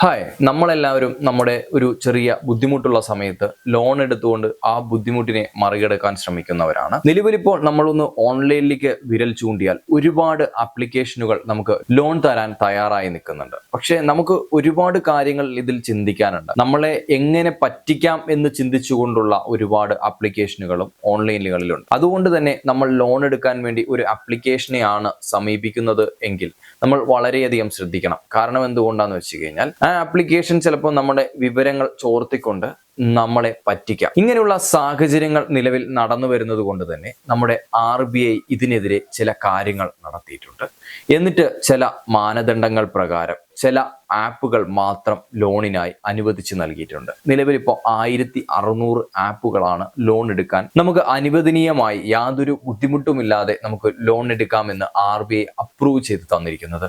Hi നമ്മളെല്ലാവരും നമ്മുടെ ഒരു ചെറിയ ബുദ്ധിമുട്ടുള്ള സമയത്ത് ലോൺ എടുത്തുകൊണ്ട് ആ ബുദ്ധിമുട്ടിനെ മറികടക്കാൻ ശ്രമിക്കുന്നവരാണ്. നിലവിലിപ്പോൾ നമ്മളൊന്ന് ഓൺലൈനിലേക്ക് വിരൽ ചൂണ്ടിയാൽ ഒരുപാട് ആപ്ലിക്കേഷനുകൾ നമുക്ക് ലോൺ തരാൻ തയ്യാറായി നിൽക്കുന്നുണ്ട്. പക്ഷേ നമുക്ക് ഒരുപാട് കാര്യങ്ങൾ ഇതിൽ ചിന്തിക്കാനുണ്ട്. നമ്മളെ എങ്ങനെ പറ്റിക്കാം എന്ന് ചിന്തിച്ചുകൊണ്ടുള്ള ഒരുപാട് ആപ്ലിക്കേഷനുകളും ഓൺലൈനുകളിലുണ്ട് അതുകൊണ്ട് തന്നെ നമ്മൾ ലോൺ എടുക്കാൻ വേണ്ടി ഒരു ആപ്ലിക്കേഷനെയാണ് സമീപിക്കുന്നത് എങ്കിൽ നമ്മൾ വളരെയധികം ശ്രദ്ധിക്കണം. കാരണം എന്തുകൊണ്ടാന്ന് വെച്ച് കഴിഞ്ഞാൽ ആ ആപ്ലിക്കേഷൻ ചിലപ്പോൾ നമ്മുടെ വിവരങ്ങൾ ചോർത്തിക്കൊണ്ട് നമ്മളെ പറ്റിക്കാം. ഇങ്ങനെയുള്ള സാഹചര്യങ്ങൾ നിലവിൽ നടന്നു വരുന്നത് കൊണ്ട് തന്നെ നമ്മുടെ ആർ ബി ഐ ഇതിനെതിരെ ചില കാര്യങ്ങൾ നടത്തിയിട്ടുണ്ട്. എന്നിട്ട് ചില മാനദണ്ഡങ്ങൾ പ്രകാരം ചില ആപ്പുകൾ മാത്രം ലോണിനായി അനുവദിച്ച് നൽകിയിട്ടുണ്ട്. നിലവിൽ ഇപ്പോൾ ആയിരത്തി അറുന്നൂറ് ആപ്പുകളാണ് ലോൺ എടുക്കാൻ നമുക്ക് അനുവദനീയമായി യാതൊരു ബുദ്ധിമുട്ടുമില്ലാതെ നമുക്ക് ലോൺ എടുക്കാമെന്ന് ആർ ബി ഐ അപ്രൂവ് ചെയ്ത് തന്നിരിക്കുന്നത്.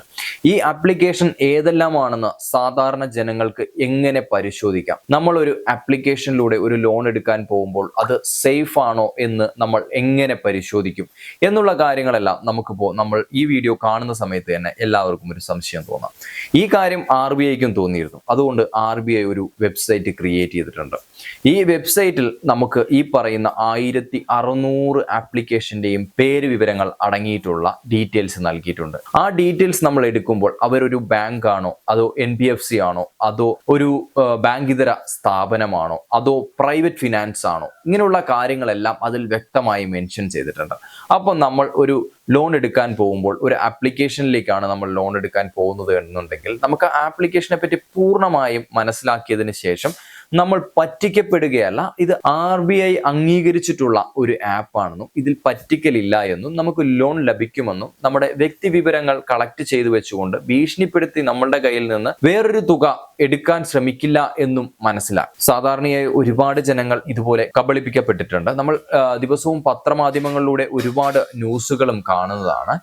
ഈ ആപ്ലിക്കേഷൻ ഏതെല്ലാമാണെന്ന് സാധാരണ ജനങ്ങൾക്ക് എങ്ങനെ പരിശോധിക്കാം? നമ്മളൊരു ആപ്ലിക്കേഷനിലൂടെ ഒരു ലോൺ എടുക്കാൻ പോകുമ്പോൾ അത് സേഫ് ആണോ എന്ന് നമ്മൾ എങ്ങനെ പരിശോധിക്കും? എന്നുള്ള കാര്യങ്ങളെല്ലാം നമുക്കിപ്പോൾ നമ്മൾ ഈ വീഡിയോ കാണുന്ന സമയത്ത് തന്നെ എല്ലാവർക്കും ഒരു സംശയം തോന്നാം. ഈ കാര്യം ആർ ബി ഐക്കും തോന്നിയിരുന്നു. അതുകൊണ്ട് ആർ ബി ഐ ഒരു വെബ്സൈറ്റ് ക്രിയേറ്റ് ചെയ്തിട്ടുണ്ട്. ഈ വെബ്സൈറ്റിൽ നമുക്ക് ഈ പറയുന്ന ആയിരത്തി അറുന്നൂറ് ആപ്ലിക്കേഷന്റെയും പേര് വിവരങ്ങൾ അടങ്ങിയിട്ടുള്ള ഡീറ്റെയിൽസ് നൽകിയിട്ടുണ്ട്. ആ ഡീറ്റെയിൽസ് നമ്മൾ എടുക്കുമ്പോൾ അവരൊരു ബാങ്ക് ആണോ അതോ എൻ ബി എഫ് സി ആണോ അതോ ഒരു ബാങ്കിതര സ്ഥാപനമാണോ അതോ പ്രൈവറ്റ് ഫിനാൻസ് ആണോ ഇങ്ങനെയുള്ള കാര്യങ്ങളെല്ലാം അതിൽ വ്യക്തമായി മെൻഷൻ ചെയ്തിട്ടുണ്ട്. അപ്പോൾ നമ്മൾ ഒരു ലോൺ എടുക്കാൻ പോകുമ്പോൾ ഒരു ആപ്ലിക്കേഷനിലേക്കാണ് നമ്മൾ ലോൺ എടുക്കാൻ പോകുന്നത് എന്നുണ്ടെങ്കിൽ നമുക്ക് ആ ആപ്ലിക്കേഷനെ പറ്റി പൂർണമായും മനസ്സിലാക്കിയതിന് ശേഷം നമ്മൾ പറ്റിക്കപ്പെടുകയല്ല. ഇത് ആർ ബി ഐ അംഗീകരിച്ചിട്ടുള്ള ഒരു ആപ്പാണെന്നും ഇതിൽ പറ്റിക്കലില്ല എന്നും നമുക്ക് ലോൺ ലഭിക്കുമെന്നും നമ്മുടെ വ്യക്തി വിവരങ്ങൾ കളക്ട് ചെയ്തു വെച്ചുകൊണ്ട് ഭീഷണിപ്പെടുത്തി നമ്മളുടെ കയ്യിൽ നിന്ന് വേറൊരു തുക എടുക്കാൻ ശ്രമിക്കില്ല എന്നും മനസ്സിലാക്കും. സാധാരണയായി ഒരുപാട് ജനങ്ങൾ ഇതുപോലെ കബളിപ്പിക്കപ്പെട്ടിട്ടുണ്ട്. നമ്മൾ ദിവസവും പത്രമാധ്യമങ്ങളിലൂടെ ഒരുപാട് ന്യൂസുകളും കാണുന്നതാണ്.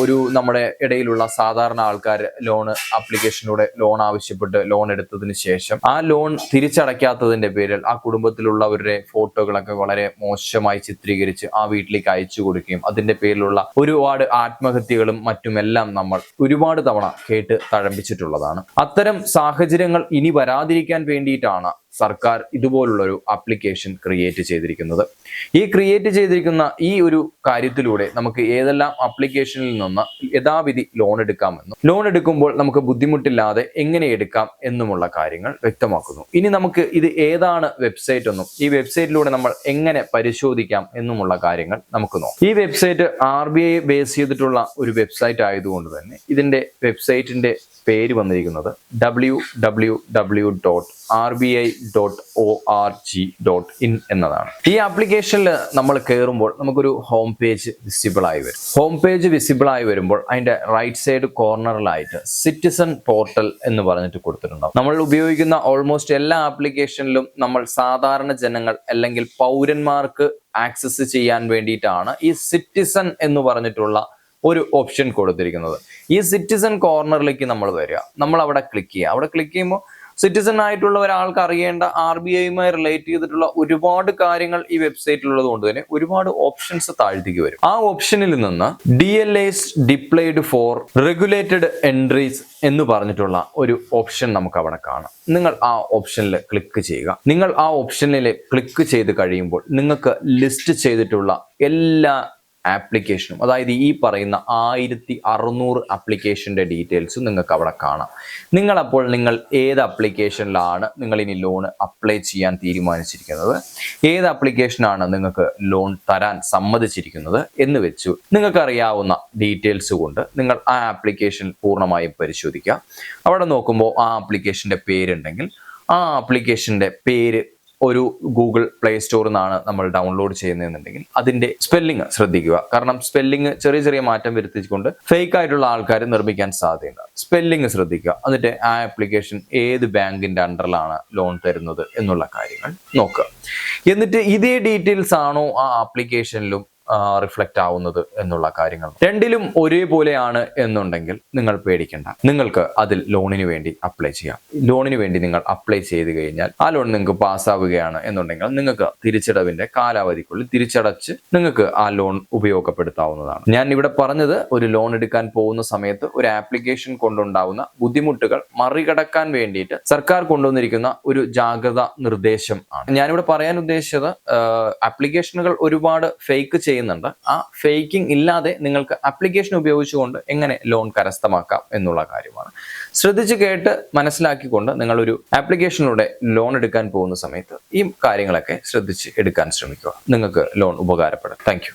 ഒരു നമ്മുടെ ഇടയിലുള്ള സാധാരണ ആൾക്കാർ ലോൺ ആപ്ലിക്കേഷനിലൂടെ ലോൺ ആവശ്യപ്പെട്ട് ലോൺ എടുത്തതിന് ശേഷം ആ ലോൺ തിരിച്ചടയ്ക്കാത്തതിന്റെ പേരിൽ ആ കുടുംബത്തിലുള്ളവരുടെ ഫോട്ടോകളൊക്കെ വളരെ മോശമായി ചിത്രീകരിച്ച് ആ വീട്ടിലേക്ക് അയച്ചു കൊടുക്കുകയും അതിന്റെ പേരിലുള്ള ഒരുപാട് ആത്മഹത്യകളും മറ്റുമെല്ലാം നമ്മൾ ഒരുപാട് തവണ കേട്ട് തഴമ്പിച്ചിട്ടുള്ളതാണ്. അത്തരം സാഹചര്യങ്ങൾ ഇനി വരാതിരിക്കാൻ വേണ്ടിയിട്ടാണ് സർക്കാർ ഇതുപോലുള്ള ഒരു ആപ്ലിക്കേഷൻ ക്രിയേറ്റ് ചെയ്തിരിക്കുന്നത്. ഈ ക്രിയേറ്റ് ചെയ്തിരിക്കുന്ന ഈ ഒരു കാര്യത്തിലൂടെ നമുക്ക് ഏതെല്ലാം ആപ്ലിക്കേഷനിൽ നിന്ന് യഥാവിധി ലോൺ എടുക്കാമെന്നും ലോൺ എടുക്കുമ്പോൾ നമുക്ക് ബുദ്ധിമുട്ടില്ലാതെ എങ്ങനെ എടുക്കാം എന്നുമുള്ള കാര്യങ്ങൾ വ്യക്തമാക്കുന്നു. ഇനി നമുക്ക് ഇത് ഏതാണ് വെബ്സൈറ്റ് എന്നും ഈ വെബ്സൈറ്റിലൂടെ നമ്മൾ എങ്ങനെ പരിശോധിക്കാം എന്നുമുള്ള കാര്യങ്ങൾ നമുക്ക് നോക്കാം. ഈ website R B I base ചെയ്തിട്ടുള്ള ഒരു വെബ്സൈറ്റ് ആയതുകൊണ്ട് തന്നെ ഇതിന്റെ വെബ്സൈറ്റിന്റെ പേര് വന്നിരിക്കുന്നത് W W W dot R B I dot O R G dot in എന്നതാണ്. ഈ ആപ്ലിക്കേഷനിൽ നമ്മൾ കയറുമ്പോൾ നമുക്കൊരു ഹോം പേജ് വിസിബിൾ ആയി വരും. ഹോം പേജ് വിസിബിൾ ആയി വരുമ്പോൾ അതിന്റെ റൈറ്റ് സൈഡ് കോർണറിലായിട്ട് സിറ്റിസൺ പോർട്ടൽ എന്ന് പറഞ്ഞിട്ട് കൊടുത്തിട്ടുണ്ടാവും. നമ്മൾ ഉപയോഗിക്കുന്ന ഓൾമോസ്റ്റ് എല്ലാ ആപ്ലിക്കേഷനിലും നമ്മൾ സാധാരണ ജനങ്ങൾ അല്ലെങ്കിൽ പൗരന്മാർക്ക് ആക്സസ് ചെയ്യാൻ വേണ്ടിയിട്ടാണ് ഈ സിറ്റിസൺ എന്ന് പറഞ്ഞിട്ടുള്ള ഒരു ഓപ്ഷൻ കൊടുത്തിരിക്കുന്നത്. ഈ സിറ്റിസൺ കോർണറിലേക്ക് നമ്മൾ വരിക. നമ്മൾ അവിടെ ക്ലിക്ക് ചെയ്യുക. അവിടെ ക്ലിക്ക് ചെയ്യുമ്പോൾ സിറ്റിസൺ ആയിട്ടുള്ള ഒരാൾക്ക് അറിയേണ്ട ആർ ബി ഐയുമായി റിലേറ്റ് ചെയ്തിട്ടുള്ള ഒരുപാട് കാര്യങ്ങൾ ഈ വെബ്സൈറ്റിലുള്ളത് കൊണ്ട് തന്നെ ഒരുപാട് ഓപ്ഷൻസ് താഴ്ത്തിക്ക് വരും. ആ ഓപ്ഷനിൽ നിന്ന് D L S applied for regulated entries എന്ന് പറഞ്ഞിട്ടുള്ള ഒരു ഓപ്ഷൻ നമുക്ക് അവിടെ കാണാം. നിങ്ങൾ ആ ഓപ്ഷനിൽ ക്ലിക്ക് ചെയ്യുക. നിങ്ങൾ ആ ഓപ്ഷനിൽ ക്ലിക്ക് ചെയ്ത് കഴിയുമ്പോൾ നിങ്ങൾക്ക് ലിസ്റ്റ് ചെയ്തിട്ടുള്ള എല്ലാ ആപ്ലിക്കേഷനും. അതായത് ഈ പറയുന്ന ആയിരത്തി അറുന്നൂറ് ആപ്ലിക്കേഷന്റെ ഡീറ്റെയിൽസും നിങ്ങൾക്ക് അവിടെ കാണാം. നിങ്ങൾ അപ്പോൾ നിങ്ങൾ ഏത് ആപ്ലിക്കേഷനിലാണ് നിങ്ങൾ ഇനി ലോൺ അപ്ലൈ ചെയ്യാൻ തീരുമാനിച്ചിരിക്കുന്നത്? ഏത് ആപ്ലിക്കേഷനാണ് നിങ്ങൾക്ക് ലോൺ തരാൻ സമ്മതിച്ചിരിക്കുന്നത് എന്ന് വെച്ചു നിങ്ങൾക്കറിയാവുന്ന ഡീറ്റെയിൽസ് കൊണ്ട് നിങ്ങൾ ആ ആപ്ലിക്കേഷൻ പൂർണമായും പരിശോധിക്കുക അവിടെ നോക്കുമ്പോൾ ആ ആപ്ലിക്കേഷന്റെ പേരുണ്ടെങ്കിൽ ആ ആപ്ലിക്കേഷന്റെ പേര് ഒരു ഗൂഗിൾ പ്ലേ സ്റ്റോറിൽ നിന്നാണ് നമ്മൾ ഡൗൺലോഡ് ചെയ്യുന്നതെന്നുണ്ടെങ്കിൽ അതിന്റെ സ്പെല്ലിംഗ് ശ്രദ്ധിക്കുക. കാരണം സ്പെല്ലിംഗ് ചെറിയ ചെറിയ മാറ്റം വരുത്തിക്കൊണ്ട് ഫേക്ക് ആയിട്ടുള്ള ആൾക്കാർ നിർമ്മിക്കാൻ സാധ്യതയുണ്ട് സ്പെല്ലിംഗ് ശ്രദ്ധിക്കുക. എന്നിട്ട് ആ ആപ്ലിക്കേഷൻ ഏത് ബാങ്കിന്റെ അണ്ടറിലാണ് ലോൺ തരുന്നത് എന്നുള്ള കാര്യങ്ങൾ നോക്കുക. എന്നിട്ട് ഇതേ ഡീറ്റെയിൽസ് ആണോ ആ ആപ്ലിക്കേഷനിലും റിഫ്ലക്റ്റ് ആവുന്നത് എന്നുള്ള കാര്യങ്ങൾ. രണ്ടിലും ഒരേപോലെയാണ് എന്നുണ്ടെങ്കിൽ നിങ്ങൾ പേടിക്കേണ്ട. നിങ്ങൾക്ക് അതിൽ ലോണിന് വേണ്ടി അപ്ലൈ ചെയ്യാം. ലോണിന് വേണ്ടി നിങ്ങൾ അപ്ലൈ ചെയ്ത് കഴിഞ്ഞാൽ ആ ലോൺ നിങ്ങൾക്ക് പാസ്സാവുകയാണ് എന്നുണ്ടെങ്കിൽ നിങ്ങൾക്ക് തിരിച്ചടവിന്റെ കാലാവധിക്കുള്ളിൽ തിരിച്ചടച്ച് നിങ്ങൾക്ക് ആ ലോൺ ഉപയോഗപ്പെടുത്താവുന്നതാണ്. ഞാൻ ഇവിടെ പറഞ്ഞത് ഒരു ലോൺ എടുക്കാൻ പോകുന്ന സമയത്ത് ഒരു ആപ്ലിക്കേഷൻ കൊണ്ടുണ്ടാവുന്ന ബുദ്ധിമുട്ടുകൾ മറികടക്കാൻ വേണ്ടിയിട്ട് സർക്കാർ കൊണ്ടുവന്നിരിക്കുന്ന ഒരു ജാഗ്രത നിർദ്ദേശം ആണ്. ഞാനിവിടെ പറയാൻ ഉദ്ദേശിച്ചത് ആപ്ലിക്കേഷനുകൾ ഒരുപാട് ഫേക്ക് ചെയ്യുന്നുണ്ട്. ആ ഫേക്കിംഗ് ഇല്ലാതെ നിങ്ങൾക്ക് ആപ്ലിക്കേഷൻ ഉപയോഗിച്ചുകൊണ്ട് എങ്ങനെ ലോൺ കരസ്ഥമാക്കാം എന്നുള്ള കാര്യമാണ്. ശ്രദ്ധിച്ച് കേട്ട് മനസ്സിലാക്കിക്കൊണ്ട് നിങ്ങളൊരു ആപ്ലിക്കേഷനിലൂടെ ലോൺ എടുക്കാൻ പോകുന്ന സമയത്ത് ഈ കാര്യങ്ങളൊക്കെ ശ്രദ്ധിച്ച് എടുക്കാൻ ശ്രമിക്കുക. നിങ്ങൾക്ക് ലോൺ ഉപകാരപ്പെടും. താങ്ക്